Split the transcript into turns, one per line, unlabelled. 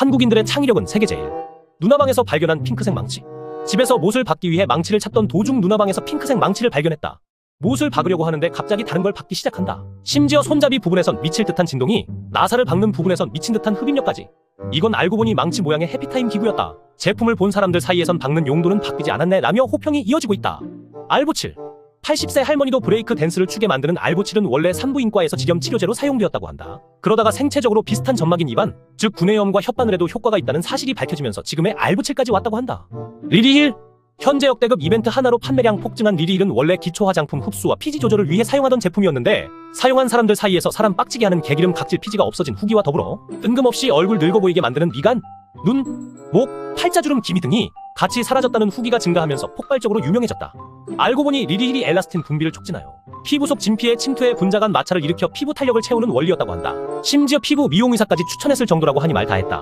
한국인들의 창의력은 세계 제일. 누나방에서 발견한 핑크색 망치. 집에서 못을 박기 위해 망치를 찾던 도중 누나방에서 핑크색 망치를 발견했다. 못을 박으려고 하는데 갑자기 다른 걸 박기 시작한다. 심지어 손잡이 부분에선 미칠 듯한 진동이, 나사를 박는 부분에선 미친 듯한 흡입력까지. 이건 알고 보니 망치 모양의 해피타임 기구였다. 제품을 본 사람들 사이에선 박는 용도는 바뀌지 않았네 라며 호평이 이어지고 있다. 알보칠. 80세 할머니도 브레이크 댄스를 추게 만드는 알보칠은 원래 산부인과에서 지렴 치료제로 사용되었다고 한다. 그러다가 생체적으로 비슷한 점막인 입안, 즉 구내염과 혓바늘에도 효과가 있다는 사실이 밝혀지면서 지금의 알보칠까지 왔다고 한다. 리리힐 현재 역대급 이벤트 하나로 판매량 폭증한 리리힐은 원래 기초 화장품 흡수와 피지 조절을 위해 사용하던 제품이었는데 사용한 사람들 사이에서 사람 빡치게 하는 개기름 각질 피지가 없어진 후기와 더불어 뜬금없이 얼굴 늙어 보이게 만드는 미간, 눈, 목, 팔자주름 기미 등이 같이 사라졌다는 후기가 증가하면서 폭발적으로 유명해졌다. 알고 보니 리리힐이 엘라스틴 분비를 촉진하여 피부 속 진피의 침투에 분자간 마찰을 일으켜 피부 탄력을 채우는 원리였다고 한다. 심지어 피부 미용 의사까지 추천했을 정도라고 하니 말 다했다.